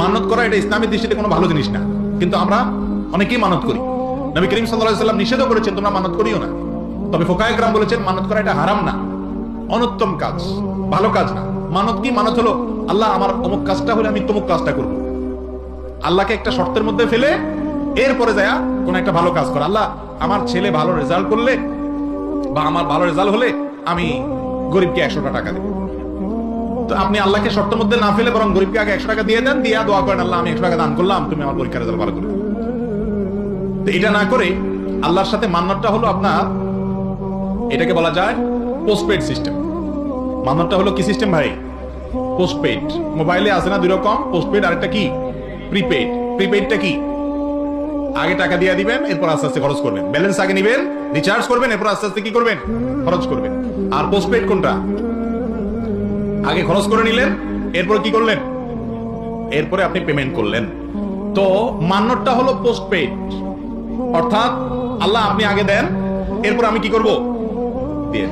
মানত করা এটা ইসলামী দৃষ্টিতে কোনো ভালো জিনিস না। কিন্তু আমরা অনেকেই মানত করি। নবী করিম সাল্লাহ সাল্লাম নিষেধও করেছেন, তোমরা মানত করিও না। তবে ফোকায়করাম বলেছেন মানত করা এটা হারাম না। অনুত্তম কাজ, ভালো কাজ না। মানত কি? মানত হলো, আল্লাহ আমার অমুক কাজটা হলে আমি তমুক কাজটা করব। আল্লাহকে একটা শর্তের মধ্যে ফেলে এরপরে যায় কোন একটা ভালো কাজ কর। আল্লাহ, আমার ছেলে ভালো রেজাল্ট করলে বা আমার ভালো রেজাল্ট হলে আমি গরিবকে একশোটা টাকা দেবো। তো আপনি আল্লাহকে শর্তের মধ্যে না ফেলে বরং গরিবকে আগে একশো টাকা দিয়ে দেন, দিয়ে দোয়া করেন, আল্লাহ, আমি একশো টাকা দান করলাম, তুমি আমার পরীক্ষা রেজাল্ট ভালো করে। তো এটা না করে আল্লাহর সাথে মান্নাতটা হলো আপনার, এটাকে বলা যায় পোস্টপেড সিস্টেম মান্নাতটা হলো কি সিস্টেম ভাই? পোস্টপেড মোবাইলে আছে না দুই রকম পোস্টপেড আরেকটা কি? প্রিপেড প্রিপেডটা কি? আগে টাকা দিয়ে দিবেন, এরপর আস্তে আস্তে খরচ করবেন। ব্যালেন্স আগে নিবেন রিচার্জ করবেন, এরপর আস্তে আস্তে কি করবেন? খরচ করবেন। আর পোস্টপেড কোনটা? আগে খরচ করে নিলেন, এরপর কি করলেন? এরপরে আপনি পেমেন্ট করলেন। তো মান্যটা হলো পোস্ট পেড অর্থাৎ আল্লাহ আপনি আগে দেন, এরপর আমি কি করব? দিয়ে